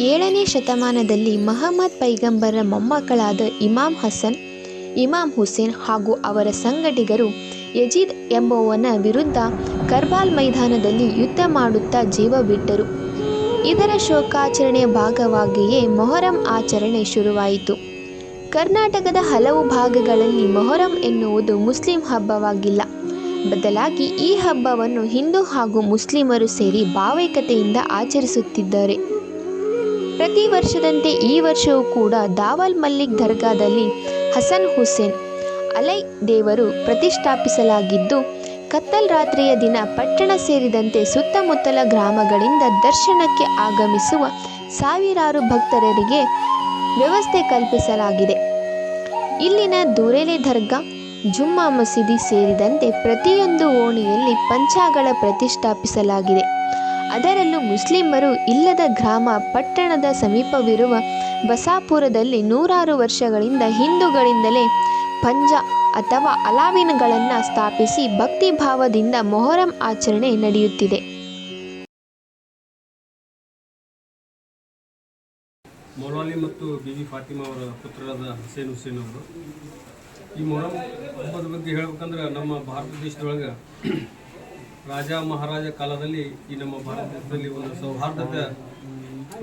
ಏಳನೇ ಶತಮಾನದಲ್ಲಿ ಮಹಮ್ಮದ್ ಪೈಗಂಬರರ ಮೊಮ್ಮಕ್ಕಳಾದ ಇಮಾಮ್ ಹಸನ್ ಇಮಾಮ್ ಹುಸೇನ್ ಹಾಗೂ ಅವರ ಸಂಘಟಿಗರು ಯಜೀದ್ ಎಂಬುವನ ವಿರುದ್ಧ ಕರ್ಬಾಲ್ ಮೈದಾನದಲ್ಲಿ ಯುದ್ಧ ಮಾಡುತ್ತಾ ಜೀವ ಬಿಟ್ಟರು. ಇದರ ಶೋಕಾಚರಣೆಯ ಭಾಗವಾಗಿಯೇ ಮೊಹರಂ ಆಚರಣೆ ಶುರುವಾಯಿತು. ಕರ್ನಾಟಕದ ಹಲವು ಭಾಗಗಳಲ್ಲಿ ಮೊಹರಂ ಎನ್ನುವುದು ಮುಸ್ಲಿಂ ಹಬ್ಬವಾಗಿಲ್ಲ. ಬದಲಾಗಿ ಈ ಹಬ್ಬವನ್ನು ಹಿಂದೂ ಹಾಗೂ ಮುಸ್ಲಿಮರು ಸೇರಿ ಭಾವೈಕತೆಯಿಂದ ಆಚರಿಸುತ್ತಿದ್ದಾರೆ. ಪ್ರತಿ ವರ್ಷದಂತೆ ಈ ವರ್ಷವೂ ಕೂಡ ದಾವಲ್ ಮಲ್ಲಿಕ್ ದರ್ಗಾದಲ್ಲಿ ಹಸನ್ ಹುಸೇನ್ ಅಲೈ ದೇವರು ಪ್ರತಿಷ್ಠಾಪಿಸಲಾಗಿದ್ದು, ಕತ್ತಲ್ ರಾತ್ರಿಯ ದಿನ ಪಟ್ಟಣ ಸೇರಿದಂತೆ ಸುತ್ತಮುತ್ತಲ ಗ್ರಾಮಗಳಿಂದ ದರ್ಶನಕ್ಕೆ ಆಗಮಿಸುವ ಸಾವಿರಾರು ಭಕ್ತರರಿಗೆ ವ್ಯವಸ್ಥೆ ಕಲ್ಪಿಸಲಾಗಿದೆ. ಇಲ್ಲಿನ ದೂರೆಲೆ ದರ್ಗಾ, ಜುಮ್ಮಾ ಮಸೀದಿ ಸೇರಿದಂತೆ ಪ್ರತಿಯೊಂದು ಓಣಿಯಲ್ಲಿ ಪಂಚಾಗಳ ಪ್ರತಿಷ್ಠಾಪಿಸಲಾಗಿದೆ. ಅದರಲ್ಲೂ ಮುಸ್ಲಿಮರು ಇಲ್ಲದ ಗ್ರಾಮ, ಪಟ್ಟಣದ ಸಮೀಪವಿರುವ ಬಸಾಪುರದಲ್ಲಿ ನೂರಾರು ವರ್ಷಗಳಿಂದ ಹಿಂದೂಗಳಿಂದಲೇ ಪಂಜ ಅಥವಾ ಅಲಾವಿನ್ಗಳನ್ನು ಸ್ಥಾಪಿಸಿ ಭಕ್ತಿಭಾವದಿಂದ ಮೊಹರಂ ಆಚರಣೆ ನಡೆಯುತ್ತಿದೆ. ಮೌಲಾಲಿ ಮತ್ತು ಬಿಬಿ ಫಾತಿಮಾ ಅವರ ಪುತ್ರರಾದ ಹುಸೇನ್ ಹುಸೇನ್ ಅವರು. ಈ ಮೊಹರಂ ಹಬ್ಬದ ಬಗ್ಗೆ ಹೇಳ್ಬೇಕಂದ್ರೆ ನಮ್ಮ ಭಾರತ ದೇಶದೊಳಗೆ ರಾಜ ಮಹಾರಾಜ ಕಾಲದಲ್ಲಿ ಈ ನಮ್ಮ ಭಾರತ ದೇಶದಲ್ಲಿ ಒಂದು ಸೌಹಾರ್ದತೆ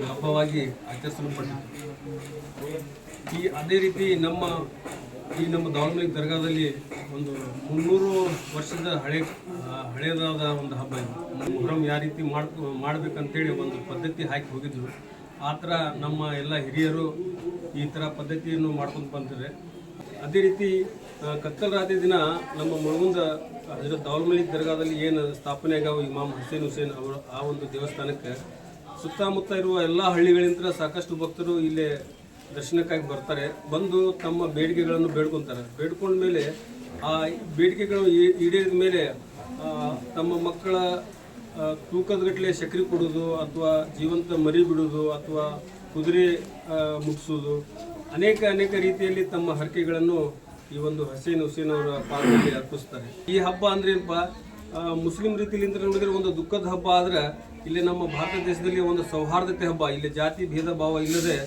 ಹಬ್ಬವಾಗಿ ಆಚರಿಸಲ್ಪಟ್ಟಿತ್ತು. ಈ ಅದೇ ರೀತಿ ನಮ್ಮ, ಈ ನಮ್ಮ ದಾವಣಗೆರೆ ದರ್ಗಾದಲ್ಲಿ ಒಂದು ಮುನ್ನೂರು ವರ್ಷದ ಹಳೆ ಹಳೆಯದಾದ ಒಂದು ಹಬ್ಬ ಇದು. ಮೊಹರಂ ಯಾವ ರೀತಿ ಮಾಡ್ ಮಾಡಬೇಕಂತೇಳಿ ಒಂದು ಪದ್ಧತಿ ಹಾಕಿ ಹೋಗಿದ್ರು ಆ ಥರ ನಮ್ಮ ಎಲ್ಲ ಹಿರಿಯರು ಈ ಥರ ಪದ್ಧತಿಯನ್ನು ಮಾಡ್ಕೊಂಡು ಬಂದಿದ್ದಾರೆ. ಅದೇ ರೀತಿ ಕತ್ತಲ ರಾತ್ರಿ ದಿನ ನಮ್ಮ ಮುಳುಗುಂದ ಹಜರತ್ ದೌಲ್ಮಲಿ ದರ್ಗಾದಲ್ಲಿ ಏನು ಸ್ಥಾಪನೆ ಆಗ್ಯಾವ ಇಮಾಮ್ ಹುಸೇನ್ ಹುಸೇನ್ ಅವರು ಆ ಒಂದು ದೇವಸ್ಥಾನಕ್ಕೆ, ಸುತ್ತಮುತ್ತ ಇರುವ ಎಲ್ಲ ಹಳ್ಳಿಗಳಿಂದ ಸಾಕಷ್ಟು ಭಕ್ತರು ಇಲ್ಲೇ ದರ್ಶನಕ್ಕಾಗಿ ಬರ್ತಾರೆ. ಬಂದು ತಮ್ಮ ಬೇಡಿಕೆಗಳನ್ನು ಬೇಡ್ಕೊತಾರೆ. ಬೇಡ್ಕೊಂಡ ಮೇಲೆ ಆ ಬೇಡಿಕೆಗಳು ಈಡೇರಿದ ಮೇಲೆ ತಮ್ಮ ಮಕ್ಕಳ ತೂಕದಗಟ್ಟಲೆ ಸಕ್ರೆ ಕೊಡೋದು ಅಥವಾ ಜೀವಂತ ಮರಿ ಬಿಡೋದು ಅಥವಾ ಕುದುರೆ ಮುಗಿಸೋದು ಅನೇಕ ಅನೇಕ ರೀತಿಯಲ್ಲಿ ತಮ್ಮ ಹರಕೆಗಳನ್ನು ಈ ಒಂದು ಹಸೇನ್ ಹುಸೇನ್ ಅವರ ಪಾದದಲ್ಲಿ ಅರ್ಪಿಸ್ತಾರೆ. ಈ ಹಬ್ಬ ಅಂದ್ರೆ ಏನಪ್ಪ ಮುಸ್ಲಿಂ ರೀತಿಯಲ್ಲಿ ನೋಡಿದ್ರೆ ಒಂದು ದುಃಖದ ಹಬ್ಬ ಆದ್ರೆ ಇಲ್ಲಿ ನಮ್ಮ ಭಾರತ ದೇಶದಲ್ಲಿ ಒಂದು ಸೌಹಾರ್ದತೆ ಹಬ್ಬ. ಇಲ್ಲಿ ಜಾತಿ ಭೇದ ಭಾವ ಇಲ್ಲದೆ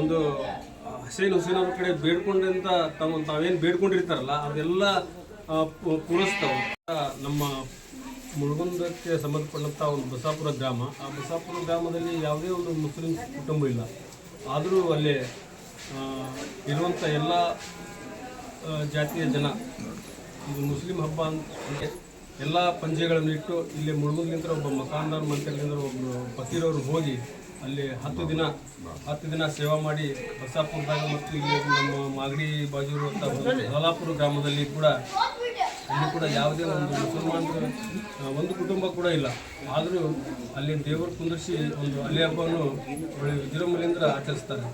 ಒಂದು ಹಸೇನ್ ಹುಸೇನ್ ಅವ್ರ ಕಡೆ ಬೇಡ್ಕೊಂಡಂತ ತಮ್ಮ, ತಾವೇನು ಬೇಡ್ಕೊಂಡಿರ್ತಾರಲ್ಲ, ಅದೆಲ್ಲ ಪೂರೈಸ್ತಾವ. ನಮ್ಮ ಮುಳುಗುಂದಕ್ಕೆ ಸಂಬಂಧಪಟ್ಟಂಥ ಒಂದು ಬಸಾಪುರ ಗ್ರಾಮ. ಆ ಬಸಾಪುರ ಗ್ರಾಮದಲ್ಲಿ ಯಾವುದೇ ಒಂದು ಮುಸ್ಲಿಂ ಕುಟುಂಬ ಇಲ್ಲ. ಆದರೂ ಅಲ್ಲಿ ಇರುವಂಥ ಎಲ್ಲ ಜಾತಿಯ ಜನ ಇದು ಮುಸ್ಲಿಂ ಹಬ್ಬ ಅಂತ ಎಲ್ಲ ಪಂಜೆಗಳನ್ನು ಇಟ್ಟು ಇಲ್ಲಿ ಮುಳುಗುದ್ಲಿಂತ ಒಬ್ಬ ಮಕಾನ್ದಾರ್ ಮಂತ್ರಿಗಳಿಂದ ಒಬ್ಬ ಫಕೀರವರು ಹೋಗಿ ಅಲ್ಲಿ ಹತ್ತು ದಿನ ಹತ್ತು ದಿನ ಸೇವಾ ಮಾಡಿ ಬಸಾಪುರದಾಗ ಮತ್ತು ಇಲ್ಲಿ ನಮ್ಮ ಮಾಗಡಿ ಬಾಜು ಇರುವಂಥ ಬಲಾಪುರ ಗ್ರಾಮದಲ್ಲಿ ಕೂಡ ಅಲ್ಲಿ ಕೂಡ ಯಾವುದೇ ಒಂದು ಮುಸಲ್ಮಾನರು ಆ, ಒಂದು ಕುಟುಂಬ ಕೂಡ ಇಲ್ಲ. ಆದರೂ ಅಲ್ಲಿ ದೇವರು ಕುಂದರ್ಸಿ ಒಂದು ಅಲ್ಲಿ ಹಬ್ಬವನ್ನು ಒಳ್ಳೆ ವಿಜೃಂಭಣೆಯಿಂದ ಆಚರಿಸ್ತಾರೆ.